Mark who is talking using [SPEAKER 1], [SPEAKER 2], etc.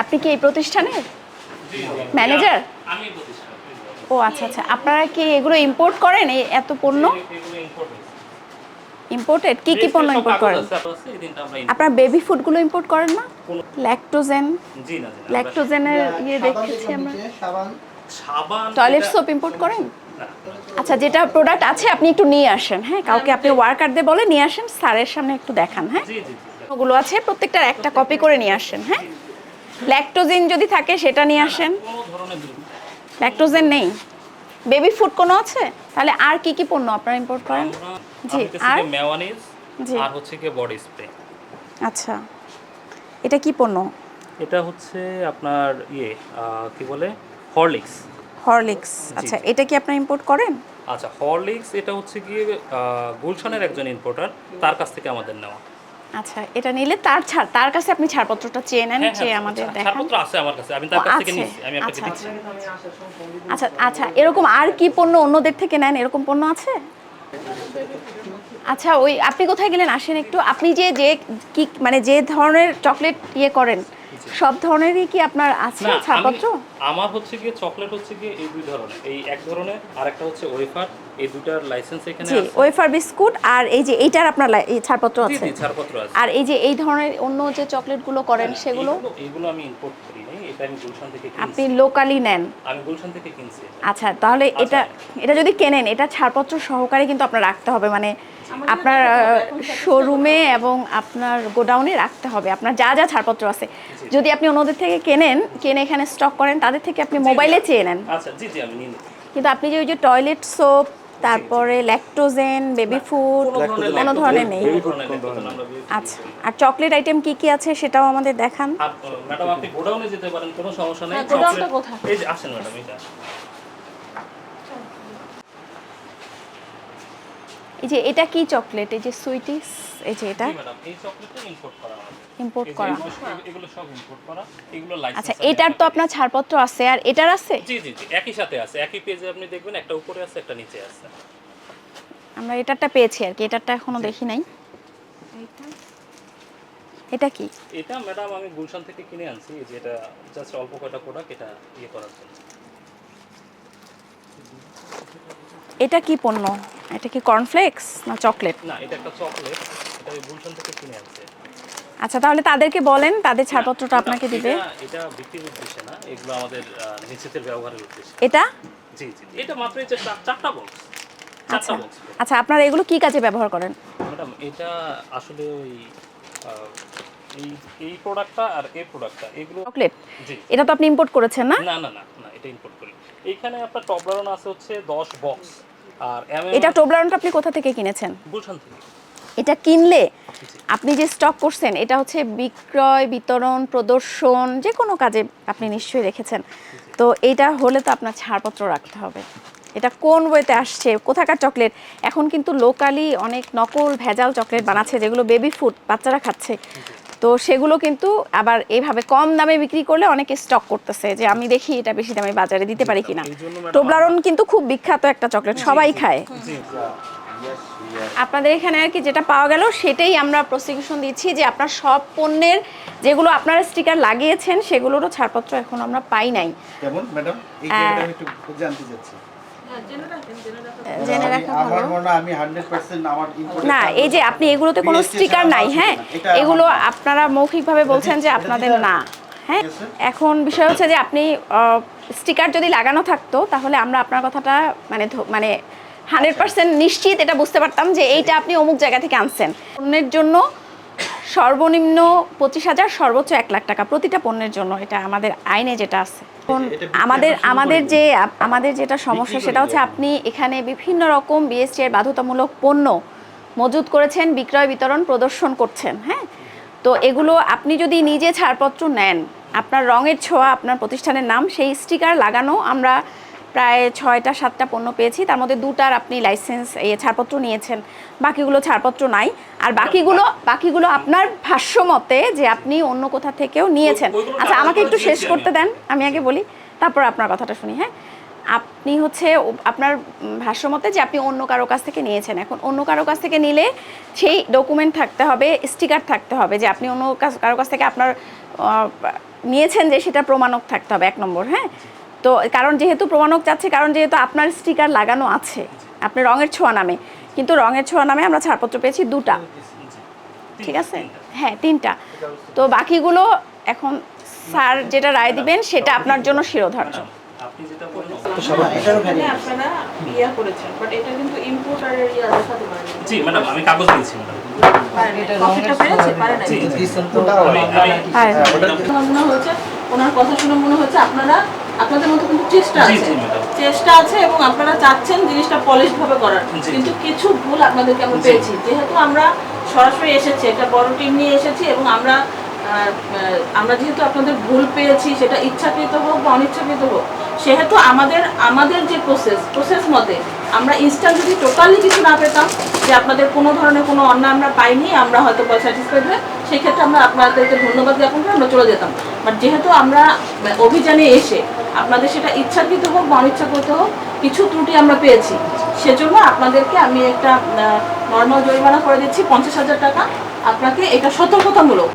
[SPEAKER 1] আপনি কি এই প্রতিষ্ঠানের ম্যানেজার ও আচ্ছা আচ্ছা। আপনারা কি এগুলো ইম্পোর্ট করেন? এই এত পণ্য। ইম্পোর্টেড কি কি পণ্য ইম্পোর্ট করেন?
[SPEAKER 2] আপনার
[SPEAKER 1] বেবি ফুডগুলো ইম্পোর্ট করেন না? ল্যাকটোজেন
[SPEAKER 2] জি না, জি না,
[SPEAKER 1] ল্যাকটোজেনের ইয়ে দেখেছি আমরা।
[SPEAKER 3] সাবান।
[SPEAKER 2] সাবান
[SPEAKER 1] টয়লেট সোপ ইম্পোর্ট করেন?
[SPEAKER 2] না,
[SPEAKER 1] আচ্ছা যেটা প্রোডাক্ট আছে আপনি একটু নিয়ে আসেন হ্যাঁ? কাউকে আপনি ওয়ার্কার দিয়ে বলে নিয়ে আসেন স্যারের সামনে একটু দেখান হ্যাঁ?
[SPEAKER 2] জি, জি, জি।
[SPEAKER 1] ওগুলো আছে প্রত্যেকটার একটা কপি করে নিয়ে আসেন হ্যাঁ? ল্যাকটোজেন যদি থাকে সেটা নিয়ে আসেন। ল্যাকটোজেন নেই। বেবি ফুড কোনো আছে? তাহলে আর কি কি পণ্য আপনারা ইম্পোর্ট করেন? জি, আর?
[SPEAKER 2] গিয়ে মেয়োনিজ,
[SPEAKER 1] জি।
[SPEAKER 2] আর হচ্ছে গিয়ে বডি স্প্রে
[SPEAKER 1] আচ্ছা। এটা কি পণ্য?
[SPEAKER 2] এটা হচ্ছে আপনার ইয়ে কি বলে? হরলিক্স
[SPEAKER 1] হরলিক্স আচ্ছা এটা কি আপনারা ইম্পোর্ট করেন?
[SPEAKER 2] আচ্ছা হরলিক্স এটা হচ্ছে গিয়ে আহ, গুলশানের একজন ইম্পোর্টার তার কাছ থেকে আমাদের নেওয়া।
[SPEAKER 1] আচ্ছা এটা নিলে তার ছাড় তার কাছে আপনি ছাড়পত্রটা চেয়ে নেন
[SPEAKER 2] হ্যাঁ,
[SPEAKER 1] চেয়ে
[SPEAKER 2] হ্যাঁ,
[SPEAKER 1] আমাদের
[SPEAKER 2] ছাড়-
[SPEAKER 1] দেখান
[SPEAKER 2] ছাড়পত্র আছে আমার কাছে আমি তার কাছ থেকে
[SPEAKER 1] আছে।
[SPEAKER 2] আমি আপনাকে
[SPEAKER 1] আচ্ছা,
[SPEAKER 2] দিচ্ছি।
[SPEAKER 1] আচ্ছা আচ্ছা এরকম আর কি পণ্য অন্যদের থেকে নেন? এরকম পণ্য আছে? আচ্ছা ওই আপনি কোথায় গেলেন? আসেন একটু। আপনি যে যে কি মানে যে ধরনের চকলেট ইয়ে করেন সব ধরনেরই কি আপনার আছে ছাড়পত্র?
[SPEAKER 2] আমার হচ্ছে কি চকলেট হচ্ছে কি এই দুই ধরনের। এই এক ধরনের আর একটা হচ্ছে ওয়েফার। এই দুটার লাইসেন্স এখানে আছে।
[SPEAKER 1] ওয়েফার বিস্কুট আর এই যে এইটার আপনার এই ছাড়পত্র আছে?
[SPEAKER 2] জি ছাড়পত্র আছে।
[SPEAKER 1] আর এই যে এই ধরনের অন্য যে চকলেটগুলো করেন সেগুলো?
[SPEAKER 2] এগুলো- আমি ইম্পোর্ট করি। এটা আমি গুলশান থেকে
[SPEAKER 1] আপনি লোকালি নেন।
[SPEAKER 2] আমি গুলশান থেকে কিনছি
[SPEAKER 1] আচ্ছা তাহলে এটা এটা যদি কেনেন এটা ছাড়পত্র সহকারে কিন্তু আপনার রাখতে হবে। মানে আপনার শোরুমে এবং আপনার গোডাউনে রাখতে হবে। আপনার যা যা ছাড়পত্র আছে। যদি আপনি অন্যদের থেকে কেনেন কেনে এখানে স্টক করেন তাদের থেকে আপনি মোবাইলে চেয়ে নেন।
[SPEAKER 2] আচ্ছা জি জি আমি নিয়ে নিচ্ছি
[SPEAKER 1] কিন্তু আপনি যে ওই যে টয়লেট সোপ তারপরে ল্যাকটোজেন বেবি ফুড কোনো ধরনের নেই। আচ্ছা আর চকলেট আইটেম কি কি আছে সেটাও আমাদের দেখান।
[SPEAKER 2] ম্যাডাম আপনি গোডাউনে যেতে পারেন কোনো সমস্যা নেই।
[SPEAKER 1] হ্যাঁ, গোডাউনটা কোথায়?
[SPEAKER 2] এই যে আসেন ম্যাডাম এটা
[SPEAKER 1] এই যে এটা কি চকলেট? এই যে সুইটিস এই যে এটা?
[SPEAKER 2] ম্যাডাম এই চকলেটটা ইম্পোর্ট করা
[SPEAKER 1] ইম্পোর্ট করা।
[SPEAKER 2] এগুলো সব- এগুলো সব ইম্পোর্ট করা এগুলো লাইসেন্স
[SPEAKER 1] আচ্ছা এটার তো আপনার ছাড়পত্র আছে আর এটার আছে?
[SPEAKER 2] জি জি জি একই সাথে আছে। একই পেজে আপনি দেখবেন একটা উপরে আছে একটা নিচে আছে।
[SPEAKER 1] আমরা এটারটা পেয়েছি আর কি এটারটা এখনও দেখি নাই। এটা কি?
[SPEAKER 2] এটা ম্যাডাম আমি গুলশান থেকে কিনে আনছি এই যে এটা জাস্ট অল্প কয়টা প্রোডাক্ট এটা ইয়ে করার জন্য।
[SPEAKER 1] এটা কি পণ্য? এটা কি কর্নফ্লেক্স না চকলেট
[SPEAKER 2] না এটা একটা চকলেট এটা গুলশান থেকে কিনে আনছি।
[SPEAKER 1] আচ্ছা তাহলে তাদেরকে বলেন তাদের ছাড়পত্রটা আপনাকে দিবে।
[SPEAKER 2] এটা- বিক্রির উদ্দেশ্যে না এগুলো আমাদের নিজেদের ব্যবহারের উদ্দেশ্যে।
[SPEAKER 1] এটা?
[SPEAKER 2] জি জি এটা মাত্র এই চারটা বক্স
[SPEAKER 1] আচ্ছা আচ্ছা আপনারা এগুলো কি কাজে ব্যবহার করেন?
[SPEAKER 2] ম্যাডাম এটা আসলে ওই এই এই প্রোডাক্টটা আর এই প্রোডাক্টটা এগুলো
[SPEAKER 1] চকলেট
[SPEAKER 2] জি।
[SPEAKER 1] এটা তো আপনি ইম্পোর্ট করেছেন না?
[SPEAKER 2] না না না এটা ইম্পোর্ট করি। এইখানে আপনার টবলারন আছে হচ্ছে দশ বক্স আর
[SPEAKER 1] এটা টোবলারনটা আপনি কোথা থেকে কিনেছেন?
[SPEAKER 2] গুলশান থেকে।
[SPEAKER 1] এটা কিনলে আপনি যে স্টক করছেন এটা হচ্ছে বিক্রয় বিতরণ প্রদর্শন যে কোনো কাজে আপনি নিশ্চয়ই রেখেছেন। তো এইটা হলে তো আপনার ছাড়পত্র রাখতে হবে। এটা কোন ওয়েতে আসছে কোথাকার চকলেট এখন কিন্তু লোকালি অনেক নকল ভেজাল চকলেট বানাচ্ছে যেগুলো বেবি ফুড বাচ্চারা খাচ্ছে। তো সেগুলো কিন্তু আবার এইভাবে কম দামে বিক্রি করলে অনেকে স্টক করতেছে যে আমি দেখি এটা বেশি দামে বাজারে দিতে পারি কিনা। টোবলারন কিন্তু খুব বিখ্যাত একটা চকলেট সবাই খায়। আপনাদের এখানে আর কি যেটা পাওয়া গেল সেটাই আমরা প্রসিকিউশন দিচ্ছি যে আপনার সব পণ্যের যেগুলো আপনারা স্টিকার লাগিয়েছেন সেগুলোরও ছাড়পত্র এখন আমরা পাই নাই।
[SPEAKER 3] কেমন ম্যাডাম? এই। আমি একটু জানতে চাচ্ছি।
[SPEAKER 1] জেনে রাখা ভালো।
[SPEAKER 3] হয় আমি 100% আমার import
[SPEAKER 1] না এই যে আপনি এগুলোতে কোনো স্টিকার নাই হ্যাঁ? এগুলো আপনারা মৌখিকভাবে বলছেন যে আপনাদের না হ্যাঁ? এখন বিষয় হচ্ছে যে আপনি স্টিকার যদি লাগানো থাকতো তাহলে আমরা আপনার কথাটা মানে ধ- মানে হান্ড্রেড পার্সেন্ট নিশ্চিত এটা বুঝতে পারতাম যে এইটা আপনি অমুক জায়গা থেকে আনছেন। পণ্যের জন্য সর্বনিম্ন পঁচিশ হাজার সর্বোচ্চ এক লাখ টাকা প্রতিটা পণ্যের জন্য এটা আমাদের আইনে যেটা আছে। আমাদের আমাদের যে আমাদের যেটা সমস্যা সেটা হচ্ছে আপনি এখানে বিভিন্ন রকম বিএসটি এর বাধ্যতামূলক পণ্য মজুত করেছেন বিক্রয় বিতরণ প্রদর্শন করছেন হ্যাঁ? তো এগুলো আপনি যদি নিজে ছাড়পত্র নেন আপনার রঙের ছোঁয়া আপনার প্রতিষ্ঠানের নাম সেই স্টিকার লাগানো আমরা প্রায় ছয়টা সাতটা পণ্য পেয়েছি। তার মধ্যে দুটার আপনি লাইসেন্স ছাড়পত্র নিয়েছেন। বাকিগুলো ছাড়পত্র নাই। আর বাকিগুলো বাকিগুলো আপনার ভাষ্য মতে যে আপনি অন্য কোথা থেকেও নিয়েছেন। আচ্ছা আমাকে একটু শেষ করতে দেন। আমি আগে বলি তারপর আপনার কথাটা শুনি হ্যাঁ? আপনি হচ্ছে আপনার উম, ভাষ্যমতে যে আপনি অন্য কারও কাছ থেকে নিয়েছেন। এখন অন্য কারও কাছ থেকে নিলে সেই ডকুমেন্ট থাকতে হবে স্টিকার থাকতে হবে যে আপনি অন্য কারও কাছ থেকে আপনার নিয়েছেন যে সেটা প্রমাণক থাকতে হবে এক নম্বর হ্যাঁ? তো কারণ যেহেতু প্রমাণক চাচ্ছে কারণ যেহেতু আপনার স্টিকার লাগানো আছে আপনি রঙের ছোঁয়া নামে কিন্তু রঙের ছোঁয়া নামে আমরা ছাড়পত্র পেয়েছি দুটা। ঠিক আছে? হ্যাঁ তিনটা। তো বাকিগুলো এখন স্যার যেটা রায় দিবেন সেটা আপনার জন্য শিরোধার্য।
[SPEAKER 2] আপনি
[SPEAKER 4] ওনার কথা শুনে মনে হচ্ছে আপনারা আপনাদের মধ্যে কিন্তু চেষ্টা আছে। চেষ্টা আছে এবং আপনারা চাচ্ছেন জিনিসটা পলিশ ভাবে করার। কিন্তু কিছু ভুল আপনাদেরকে আমরা পেয়েছি। যেহেতু আমরা সরাসরি এসেছি একটা বড় টিম নিয়ে এসেছি এবং আমরা আমরা যেহেতু আপনাদের ভুল পেয়েছি সেটা ইচ্ছাকৃত হোক বা অনিচ্ছাকৃত হোক সেহেতু আমাদের আমাদের যে প্রসেস প্রসেস মতে আমরা ইনস্ট্যান্ট যদি টোটালি কিছু না পেতাম যে আপনাদের কোনো ধরনের কোনো অন্যায় আমরা পাইনি, আমরা হয়তো স্যাটিসফাইড হয়ে সেই ক্ষেত্রে আমরা আপনাদেরকে ধন্যবাদ জ্ঞাপন করে আমরা চলে যেতাম। বাট যেহেতু আমরা অভিযানে এসে আপনাদের সেটা ইচ্ছাকৃত হোক বা অনিচ্ছাকৃত হোক, কিছু ত্রুটি আমরা পেয়েছি। সেজন্য আপনাদেরকে আমি একটা নর্মাল জরিমানা করে দিচ্ছি, পঞ্চাশ হাজার টাকা। আপনাকে এটা সতর্কতামূলক।